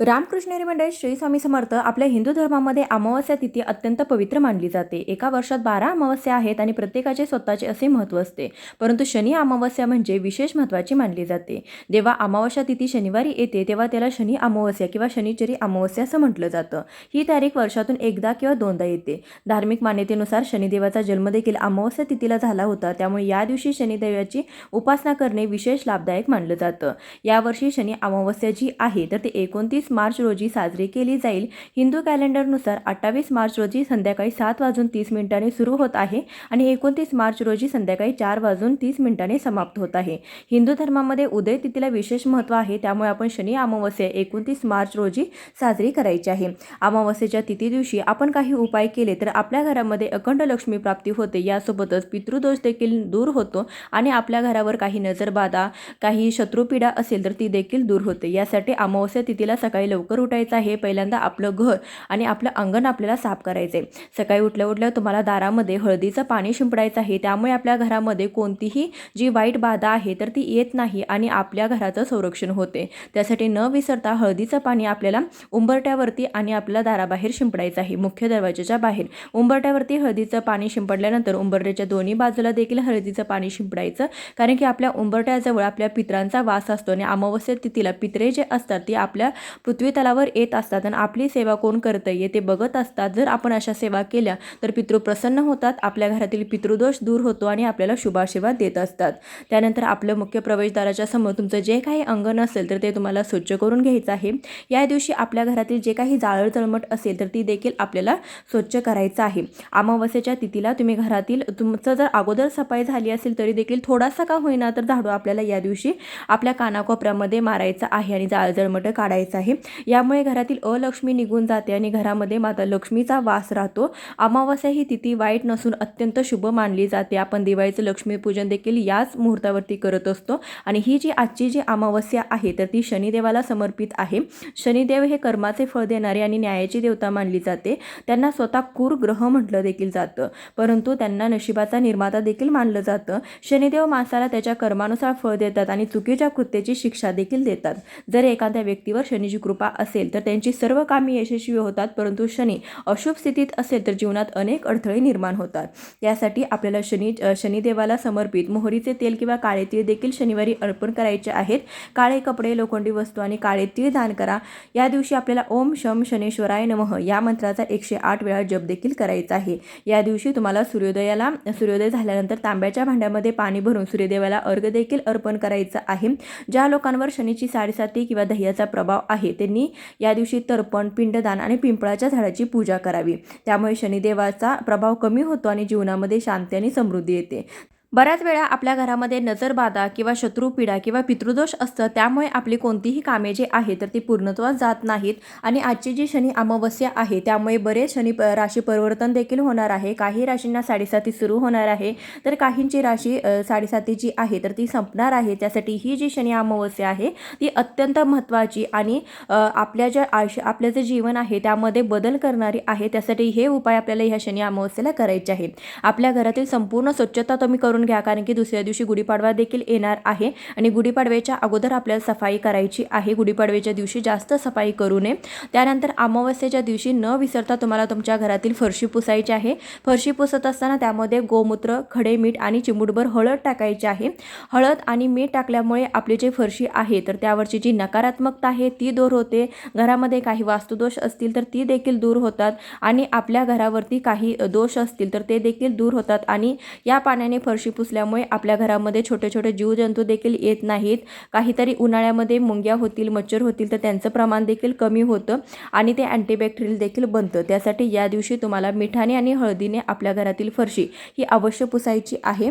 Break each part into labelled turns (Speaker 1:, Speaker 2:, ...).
Speaker 1: रामकृष्ण मंडळी श्री स्वामी समर्थ आपल्या हिंदू धर्मामध्ये अमावस्या तिथी अत्यंत पवित्र मानली जाते. एका वर्षात बारा अमावस्या आहेत आणि प्रत्येकाचे स्वतःचे असे महत्त्व असते. परंतु शनी अमावस्या म्हणजे विशेष महत्त्वाची मानली जाते. जेव्हा अमावस्या तिथी शनिवारी येते तेव्हा त्याला शनी अमावस्या किंवा शनिचरी अमावस्या असं म्हटलं जातं. ही तारीख वर्षातून एकदा किंवा दोनदा येते. धार्मिक मान्यतेनुसार शनिदेवाचा जन्म देखील अमावस्या तिथीला झाला होता. त्यामुळे या दिवशी शनिदेवाची उपासना करणे विशेष लाभदायक मानलं जातं. यावर्षी शनी अमावस्या जी आहे तर ते एकोणतीस मार्च रोजी साजरी केली जाईल. हिंदू कॅलेंडरनुसार अठ्ठावीस मार्च रोजी संध्याकाळी सात वाजून तीस मिनिटांनी सुरू होत आहे आणि एकोणतीस मार्च रोजी संध्याकाळी चार वाजून तीस मिनिटांनी समाप्त होत आहे. हिंदू धर्मामध्ये उदय तिथीला विशेष महत्त्व आहे त्यामुळे आपण शनी अमावस्या एकोणतीस मार्च रोजी साजरी करायची आहे. अमावस्येच्या तिथी दिवशी आपण काही उपाय केले तर आपल्या घरामध्ये अखंड लक्ष्मी प्राप्ती होते यासोबतच पितृदोष देखील दूर होतो आणि आपल्या घरावर काही नजरबाधा काही शत्रुपीडा असेल तर ती देखील दूर होते. यासाठी अमावस्या तिथीला सकाळी लवकर उठायचं आहे. पहिल्यांदा आपलं घर आणि आपलं अंगण आपल्याला साफ करायचं आहे सकाळी उठल्या उठल्या तुम्हाला दारामध्ये हळदीचं पाणी शिंपडायचं आहे. त्यामुळे आपल्या घरामध्ये कोणतीही जी वाईट बाधा आहे तर ती येत नाही आणि आपल्या घराचं संरक्षण होते. त्यासाठी न विसरता हळदीचं पाणी आपल्याला उंबरट्यावरती आणि आपल्या दाराबाहेर शिंपडायचं आहे. मुख्य दरवाजाच्या बाहेर. उंबरट्यावरती हळदीचं पाणी शिंपडल्यानंतर उंबरट्याच्या दोन्ही बाजूला देखील हळदीचं पाणी शिंपडायचं. कारण की आपल्या उंबरट्याजवळ आपल्या पित्रांचा वास असतो आणि अमावस्या तिथीला पित्रे जे असतात ते आपल्या पृथ्वी तलावर येत असतात आणि आपली सेवा कोण करतं आहे ते बघत असतात. जर आपण अशा सेवा केल्या तर पितृ प्रसन्न होतात आपल्या घरातील पितृदोष दूर होतो आणि आपल्याला शुभाशीर्वाद देत असतात. त्यानंतर आपलं मुख्य प्रवेशद्वाराच्या समोर तुमचं जे काही अंगण असेल तर ते तुम्हाला स्वच्छ करून घ्यायचं आहे. या दिवशी आपल्या घरातील जे काही जाळळ तळमट असेल तर ती देखील आपल्याला स्वच्छ करायचं आहे. अमावस्येच्या तिथीला तुम्ही घरातील तुमचं जर अगोदर सफाई झाली असेल तरी देखील थोडासा का होईना तर झाडू आपल्याला या दिवशी आपल्या कानाकोपऱ्यामध्ये मारायचं आहे आणि जाळजळमट काढायचं आहे. यामुळे घरातील अलक्ष्मी निघून जाते आणि घरामध्ये माता लक्ष्मीचा वास राहतो. अमावस्या ही तिथी वाईट नसून अत्यंत शुभ मानली जाते. आपण दिवाळीचं लक्ष्मीपूजन देखील याच मुहूर्तावरती करत असतो. आणि ही जी आजची जी अमावस्या आहे तर ती शनिदेवाला समर्पित आहे. शनिदेव हे कर्माचे फळ देणारे आणि न्यायाची देवता मानली जाते. त्यांना स्वतः क्रूर ग्रह म्हटलं देखील जातं. परंतु त्यांना नशिबाचा निर्माता देखील मानलं जातं. शनिदेव माणसाला त्याच्या कर्मानुसार फळ देतात आणि चुकीच्या कृत्याची शिक्षा देखील देतात. जर एखाद्या व्यक्तीवर शनीची कृपा असेल तर त्यांची सर्व कामे यशस्वी होतात परंतु शनी अशुभ स्थितीत असेल तर जीवनात अनेक अडथळे निर्माण होतात. यासाठी आपल्याला शनी शनिदेवाला समर्पित मोहरीचे तेल किंवा काळे तीळ देखील शनिवारी अर्पण करायचे आहेत. काळे कपडे लोखंडी वस्तू आणि काळे तीळ दान करा. या दिवशी आपल्याला ओम शम शनेश्वराय नमः या मंत्राचा एकशे आठ वेळा जप देखील करायचा आहे. या दिवशी तुम्हाला सूर्योदयाला सूर्योदय झाल्यानंतर तांब्याच्या भांड्यामध्ये पाणी भरून सूर्यदेवाला अर्घ देखील अर्पण करायचं आहे. ज्या लोकांवर शनीची साडेसाती किंवा दह्याचा प्रभाव आहे त्यांनी या दिवशी तर्पण पिंडदान आणि पिंपळाच्या झाडाची पूजा करावी. त्यामुळे शनिदेवाचा प्रभाव कमी होतो आणि जीवनामध्ये शांती आणि समृद्धी येते. बऱ्याच वेळा आपल्या घरामध्ये नजरबाधा किंवा शत्रुपीडा किंवा पितृदोष असतं त्यामुळे आपली कोणतीही कामे जी आहे तर ती पूर्णत्वास जात नाहीत. आणि आजची जी शनी अमावस्या आहे त्यामुळे बरेच शनी प राशी परिवर्तन देखील होणार आहे. काही राशींना साडेसाती सुरू होणार आहे. तर काहींची राशी साडेसाती जी आहे तर ती संपणार आहे. त्यासाठी ही जी शनी अमावस्या आहे ती अत्यंत महत्त्वाची आणि आपल्या ज्या आयुष्य आपलं जे जीवन आहे त्यामध्ये बदल करणारी आहे. त्यासाठी हे उपाय आपल्याला ह्या शनी अमावस्येला करायचे आहेत. आपल्या घरातील संपूर्ण स्वच्छता तुम्ही करून करून घ्या कारण की दुसऱ्या दिवशी गुढीपाडवा देखील येणार आहे. आणि गुढीपाडव्याच्या अगोदर आपल्याला सफाई करायची आहे. गुढीपाडव्याच्या दिवशी जास्त सफाई करू नये. त्यानंतर अमावस्येच्या दिवशी न विसरता तुम्हाला तुमच्या घरातील फरशी पुसायची आहे. फरशी पुसत असताना त्यामध्ये गोमूत्र खडे मीठ आणि चिमुटभर हळद टाकायची आहे. हळद आणि मीठ टाकल्यामुळे आपली जे फरशी आहे तर त्यावरची जी नकारात्मकता आहे ती दूर होते. घरामध्ये काही वास्तुदोष असतील तर ती देखील दूर होतात. आणि आपल्या घरावरती काही दोष असतील तर ते देखील दूर होतात. आणि या पाण्याने फरशी फरशी पुसल्यामुळे आपल्या घरामध्ये छोटे छोटे जीवजंतू देखील येत नाहीत. काहीतरी उन्हाळ्यामध्ये मुंग्या होतील मच्छर होतील तर त्यांचं प्रमाण देखील कमी होतं आणि ते अँटीबॅक्टेरियल देखील बनतं. त्यासाठी या दिवशी तुम्हाला मिठाने आणि हळदीने आपल्या घरातील फरशी ही अवश्य पुसायची आहे.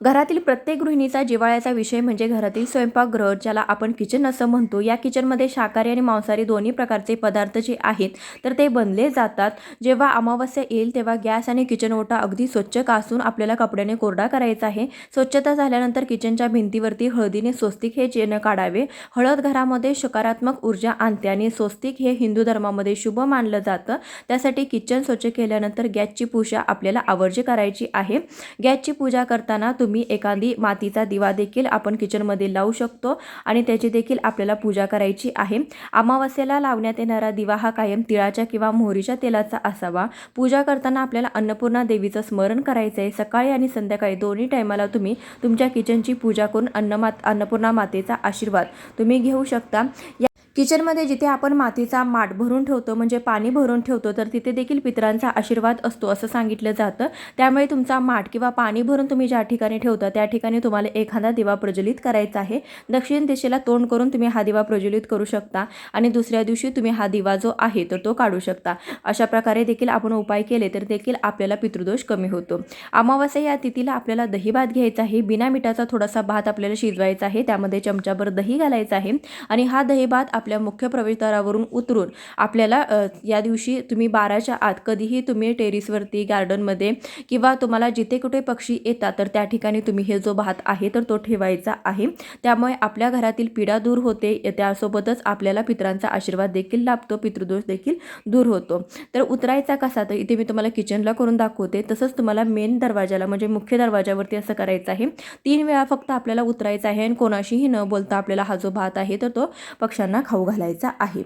Speaker 1: घरातील प्रत्येक गृहिणीचा जिवाळ्याचा विषय म्हणजे घरातील स्वयंपाकगृह ज्याला आपण किचन असं म्हणतो. या किचनमध्ये शाकाहारी आणि मांसाहारी दोन्ही प्रकारचे पदार्थ जे आहेत तर ते बनले जातात. जेव्हा अमावस्या येईल तेव्हा गॅस आणि किचन ओटा अगदी स्वच्छ कासून आपल्याला कपड्याने कोरडा करायचा आहे? स्वच्छता झाल्यानंतर किचनच्या भिंतीवरती हळदीने स्वस्तिक हे चिन्ह काढावे. हळद घरामध्ये सकारात्मक ऊर्जा आणते आणि स्वस्तिक हे हिंदू धर्मामध्ये शुभ मानलं जातं. त्यासाठी किचन स्वच्छ केल्यानंतर गॅसची पूजा आपल्याला आवर्जी करायची आहे. गॅसची पूजा करताना तुम्ही तुम्ही एखादी मातीचा दिवा देखील आपण किचनमध्ये लावू शकतो आणि त्याची देखील आपल्याला पूजा करायची आहे. अमावस्येला लावण्यात येणारा दिवा हा कायम तिळाच्या किंवा मोहरीच्या तेलाचा असावा. पूजा करताना आपल्याला अन्नपूर्णा देवीचं स्मरण करायचं आहे सकाळी आणि संध्याकाळी दोन्ही टायमाला तुम्ही तुमच्या किचनची पूजा करून अन्नमात अन्नपूर्णा मातेचा आशीर्वाद तुम्ही घेऊ शकता. या किचनमध्ये जिथे आपण मातीचा माठ भरून ठेवतो म्हणजे पाणी भरून ठेवतो तर तिथे देखील पितरांचा आशीर्वाद असतो असं सांगितलं जातं. त्यामुळे तुमचा माठ किंवा पाणी भरून तुम्ही ज्या ठिकाणी ठेवता त्या ठिकाणी तुम्हाला एखादा दिवा प्रज्वलित करायचा आहे. दक्षिण दिशेला तोंड करून तुम्ही हा दिवा प्रज्वलित करू शकता आणि दुसऱ्या दिवशी तुम्ही हा दिवा जो आहे तर तो काढू शकता. अशा प्रकारे देखील आपण उपाय केले तर देखील आपल्याला पितृदोष कमी होतो. अमावास्या या तिथीला आपल्याला दही भात घ्यायचा आहे. बिना मिठाचा थोडासा भात आपल्याला शिजवायचा आहे. त्यामध्ये चमचाभर दही घालायचं आहे. आणि हा दही भात आपल्या मुख्य प्रवेशद्वारावरून उतरून आपल्याला या दिवशी तुम्ही बाराच्या आत कधीही तुम्ही टेरिसवरती गार्डनमध्ये किंवा तुम्हाला जिथे कुठे पक्षी येतात तर त्या ठिकाणी तुम्ही हे जो भात आहे तर तो ठेवायचा आहे. त्यामुळे आपल्या घरातील पीडा दूर होते त्यासोबतच आपल्याला पितरांचा आशीर्वाद देखील लाभतो पितृदोष देखील दूर होतो. तर उतरायचा कसा? तर इथे मी तुम्हाला किचनला करून दाखवते. तसंच तुम्हाला मेन दरवाजाला म्हणजे मुख्य दरवाजावरती असं करायचं आहे. तीन वेळा फक्त आपल्याला उतरायचं आहे आणि कोणाशीही न बोलता आपल्याला हा जो भात आहे तर तो पक्ष्यांना खाऊ घालायचा आहे.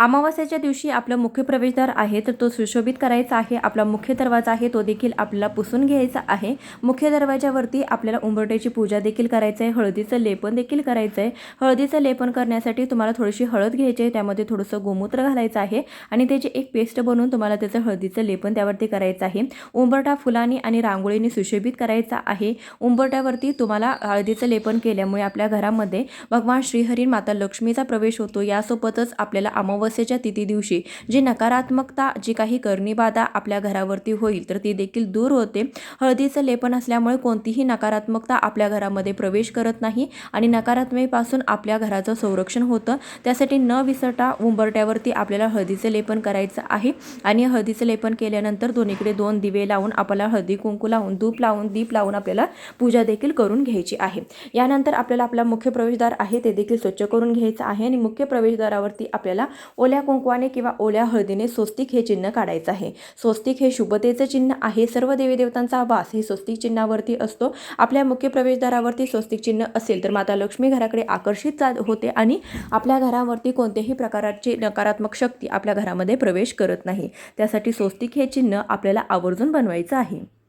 Speaker 1: अमावस्याच्या दिवशी आपलं मुख्य प्रवेशद्वार आहे तर तो सुशोभित करायचा आहे. आपला मुख्य दरवाजा आहे तो देखील आपल्याला पुसून घ्यायचा आहे. मुख्य दरवाजावरती आपल्याला उंबरट्याची पूजा देखील करायचं आहे हळदीचं लेपन देखील करायचं आहे हळदीचं लेपन करण्यासाठी तुम्हाला थोडीशी हळद घ्यायची आहे त्यामध्ये थोडंसं गोमूत्र घालायचं आहे आणि त्याची एक पेस्ट बनवून तुम्हाला त्याचं हळदीचं लेपन त्यावरती करायचं आहे. उंबरटा फुलांनी आणि रांगोळीने सुशोभित करायचा आहे. उंबरट्यावरती तुम्हाला हळदीचं लेपन केल्यामुळे आपल्या घरामध्ये भगवान श्रीहरी माता लक्ष्मीचा प्रवेश होतो. यासोबतच आपल्याला अमावस्येच्या तिथी दिवशी जी नकारात्मकता जी काही करणीबाधा आपल्या घरावरती होईल तर ती देखील दूर होते. हळदीचं लेपन असल्यामुळे कोणतीही नकारात्मकता आपल्या घरामध्ये प्रवेश करत नाही आणि नकारात्मकपासून आपल्या घराचं संरक्षण होतं. त्यासाठी न विसरता उंबरट्यावरती आपल्याला हळदीचं लेपन करायचं आहे आणि हळदीचं लेपन केल्यानंतर दोन्हीकडे दोन दिवे लावून आपल्याला हळदी कुंकू लावून धूप लावून दीप लावून आपल्याला पूजा देखील करून घ्यायची आहे. यानंतर आपल्याला आपला मुख्य प्रवेशद्वार आहे ते देखील स्वच्छ करून घ्यायचं आहे आणि मुख्य प्रवेशद्वारावरती आपल्याला ओल्या कुंकवाने किंवा ओल्या हळदीने स्वस्तिक हे चिन्ह काढायचं आहे. स्वस्तिक हे शुभतेचं चिन्ह आहे. सर्व देवी देवतांचा वास हे स्वस्तिक चिन्हावरती असतो. आपल्या मुख्य प्रवेशद्वारावरती स्वस्तिक चिन्ह असेल तर माता लक्ष्मी घराकडे आकर्षित जा होते आणि आपल्या घरावरती कोणत्याही प्रकारची नकारात्मक शक्ती आपल्या घरामध्ये प्रवेश करत नाही. त्यासाठी स्वस्तिक हे चिन्ह आपल्याला आवर्जून बनवायचं आहे.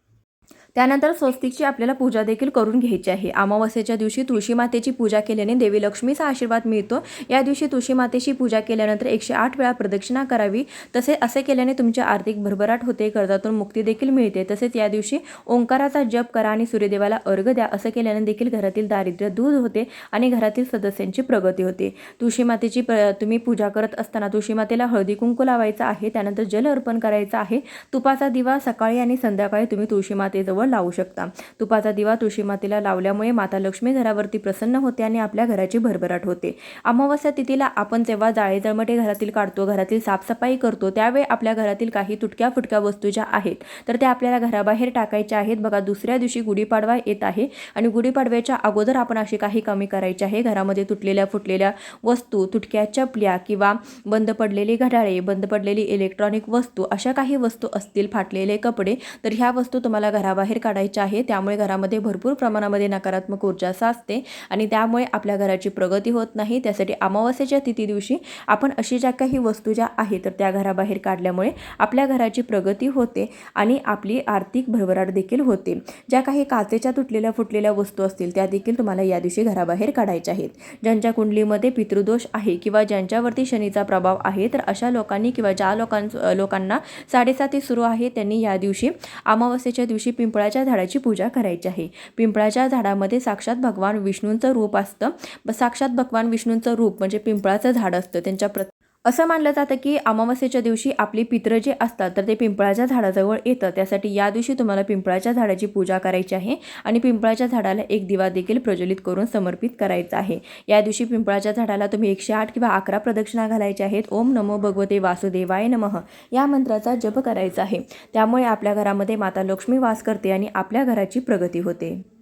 Speaker 1: त्यानंतर स्वस्तिकची आपल्याला पूजा देखील करून घ्यायची आहे. अमावस्येच्या दिवशी तुळशी मातेची पूजा केल्याने देवी लक्ष्मीचा आशीर्वाद मिळतो. या दिवशी तुळशी मातेची पूजा केल्यानंतर एकशे आठ वेळा प्रदक्षिणा करावी. तसे असे केल्याने तुमच्या आर्थिक भरभराट होते कर्जातून मुक्ती देखील मिळते. तसेच या दिवशी ओंकाराचा जप करा आणि सूर्यदेवाला अर्घ द्या. असं केल्याने देखील घरातील दारिद्र्य दूर होते आणि घरातील सदस्यांची प्रगती होते. तुळशी मातेची प्र तुम्ही पूजा करत असताना तुळशी मातेला हळदी कुंकू लावायचा आहे. त्यानंतर जल अर्पण करायचं आहे. तुपाचा दिवा सकाळी आणि संध्याकाळी तुम्ही तुळशी मातेजवळ लावू शकता. तुपाचा दिवा तुळशी मातेला लावल्यामुळे माता लक्ष्मी घरावरती प्रसन्न होते आणि आपल्या घराची भरभराट होते. अमावस्या तिथीला आपण जेव्हा जाळे जळमटे घरातील काढतो घरातील साफसफाई करतो त्यावेळी आपल्या घरातील काही तुटक्या फुटक्या वस्तू ज्या आहेत तर त्या आपल्याला घराबाहेर टाकायच्या आहेत. बघा दुसऱ्या दिवशी गुढीपाडवा येत आहे आणि गुढीपाडव्याच्या अगोदर आपण अशी काही कमी करायची आहे. घरामध्ये तुटलेल्या फुटलेल्या वस्तू तुटक्या चपल्या किंवा बंद पडलेली घड्याळे बंद पडलेली इलेक्ट्रॉनिक वस्तू अशा काही वस्तू असतील फाटलेले कपडे तर ह्या वस्तू तुम्हाला घराबाहेर बाहेर काढायच्या आहे. त्यामुळे घरामध्ये भरपूर प्रमाणामध्ये नकारात्मक ऊर्जा साचते आणि त्यामुळे आपल्या घराची प्रगती होत नाही. त्यासाठी अमावस्येच्या तिथी दिवशी आपण अशी ज्या काही वस्तू ज्या आहेत तर त्या घराबाहेर काढल्यामुळे आपल्या घराची प्रगती होते आणि आपली आर्थिक भरभराट देखील होते. ज्या काही काचेच्या तुटलेल्या फुटलेल्या वस्तू असतील त्या देखील तुम्हाला या दिवशी घराबाहेर काढायच्या आहेत. ज्यांच्या कुंडलीमध्ये पितृदोष आहे किंवा ज्यांच्यावरती शनीचा प्रभाव आहे तर अशा लोकांनी किंवा ज्या लोकां लोकांना साडेसाती सुरू आहे त्यांनी या दिवशी अमावस्येच्या दिवशी पिंपळ पिंपळाच्या झाडाची पूजा करायची आहे. पिंपळाच्या झाडामध्ये साक्षात भगवान विष्णूंचं रूप असतं. साक्षात भगवान विष्णूंचं रूप म्हणजे पिंपळाचं झाड असतं. त्यांच्या प्र असं मानलं जातं की अमावस्येच्या दिवशी आपली पित्र जे असतात तर ते पिंपळाच्या झाडाजवळ येतं. त्यासाठी या दिवशी तुम्हाला पिंपळाच्या झाडाची पूजा करायची आहे आणि पिंपळाच्या झाडाला एक दिवा देखील प्रज्वलित करून समर्पित करायचा आहे. या दिवशी पिंपळाच्या झाडाला तुम्ही एकशे आठ किंवा अकरा प्रदक्षिणा घालायच्या आहेत. ओम नमो भगवते वासुदेवाय नमः. या मंत्राचा जप करायचा आहे. त्यामुळे आपल्या घरामध्ये माता लक्ष्मी वास करते आणि आपल्या घराची प्रगती होते.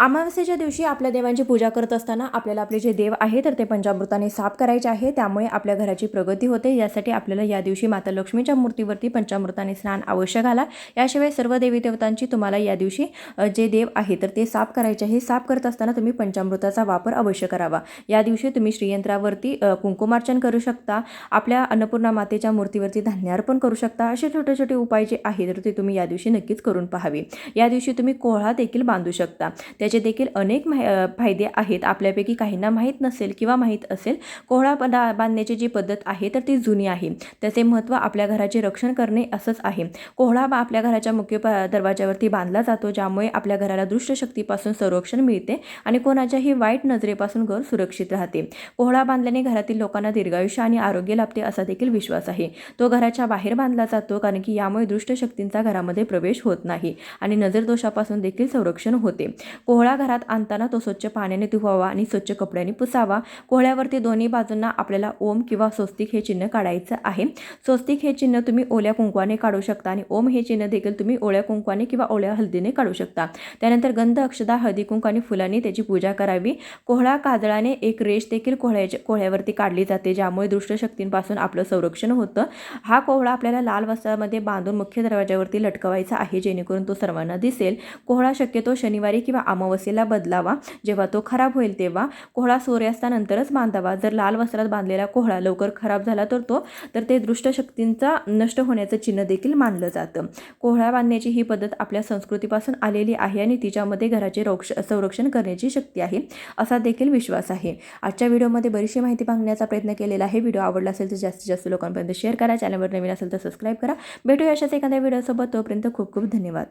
Speaker 1: अमावस्येच्या दिवशी आपल्या देवांची पूजा करत असताना आपल्याला आपले जे देव आहे तर ते पंचामृताने साफ करायचे आहे. त्यामुळे आपल्या घराची प्रगती होते. यासाठी आपल्याला या दिवशी माता लक्ष्मीच्या मूर्तीवरती पंचामृताने स्नान आवश्यक आला. याशिवाय सर्व देवी देवतांची तुम्हाला या दिवशी जे देव आहे तर ते साफ करायचे आहे. साफ करत असताना तुम्ही पंचामृताचा वापर अवश्य करावा. या दिवशी तुम्ही श्रीयंत्रावरती कुंकुमार्चन करू शकता. आपल्या अन्नपूर्णा मातेच्या मूर्तीवरती धान्यार्पण करू शकता. असे छोटे छोटे उपाय जे आहेत तर ते तुम्ही या दिवशी नक्कीच करून पाहावे. या दिवशी तुम्ही कोहळा देखील बांधू शकता. त्या त्याचे देखील अनेक माहि फायदे आहेत. आपल्यापैकी काहींना माहीत नसेल किंवा माहीत असेल कोहळा पदा बांधण्याची जी पद्धत आहे तर ती जुनी आहे. त्याचे महत्त्व आपल्या घराचे रक्षण करणे असंच आहे. कोहळा बा आपल्या घराच्या मुख्य प दरवाजावरती बांधला जातो ज्यामुळे आपल्या घराला दृष्टशक्तीपासून संरक्षण मिळते आणि कोणाच्याही वाईट नजरेपासून घर सुरक्षित राहते. कोहळा बांधल्याने घरातील लोकांना दीर्घायुष्य आणि आरोग्य लाभते असा देखील विश्वास आहे. तो घराच्या बाहेर बांधला जातो कारण की यामुळे दृष्टशक्तींचा घरामध्ये प्रवेश होत नाही आणि नजरदोषापासून देखील संरक्षण होते. कोहळा कोहळा घरात आणताना तो स्वच्छ पाण्याने धुवावा आणि स्वच्छ कपड्याने पुसावा. कोहळ्यावरती दोन्ही बाजूंना आपल्याला ओम किंवा स्वस्तिक हे चिन्ह काढायचं आहे. स्वस्तिक हे चिन्ह तुम्ही ओल्या कुंकवाने काढू शकता आणि ओम हे चिन्ह देखील तुम्ही ओल्या कुंकवाने किंवा ओल्या हळदीने काढू शकता. त्यानंतर गंध अक्षदा हळदी कुंक आणि फुलांनी त्याची पूजा करावी. कोहळा काजळाने एक रेष देखील कोहळ्याच्या कोहळ्यावरती काढली जाते ज्यामुळे दुष्टशक्तींपासून आपलं संरक्षण होतं. हा कोहळा आपल्याला लाल वस्त्रामध्ये बांधून मुख्य दरवाजावरती लटकवायचा आहे जेणेकरून तो सर्वांना दिसेल. कोहळा शक्यतो शनिवारी किंवा अमावस्येला बदलावा. जेव्हा तो खराब होईल तेव्हा कोहळा सूर्यास्तानंतरच बांधावा. जर लाल वस्त्रात बांधलेला कोहळा लवकर खराब झाला तर तो तर ते दृष्टशक्तींचा नष्ट होण्याचं चिन्ह देखील मानलं जातं. कोहळा बांधण्याची ही पद्धत आपल्या संस्कृतीपासून आलेली आहे आणि तिच्यामध्ये घराचे रोक्ष संरक्षण करण्याची शक्ती आहे असा देखील विश्वास आहे. आजच्या व्हिडिओमध्ये बरीचशी माहिती मागण्याचा प्रयत्न केलेला आहे. व्हिडिओ आवडला असेल तर जास्तीत जास्त लोकांपर्यंत शेअर करा. चॅनलवर नवीन असेल तर सबस्क्राईब करा. भेटूया अशाच एखाद्या व्हिडिओसोबत. तोपर्यंत खूप खूप धन्यवाद.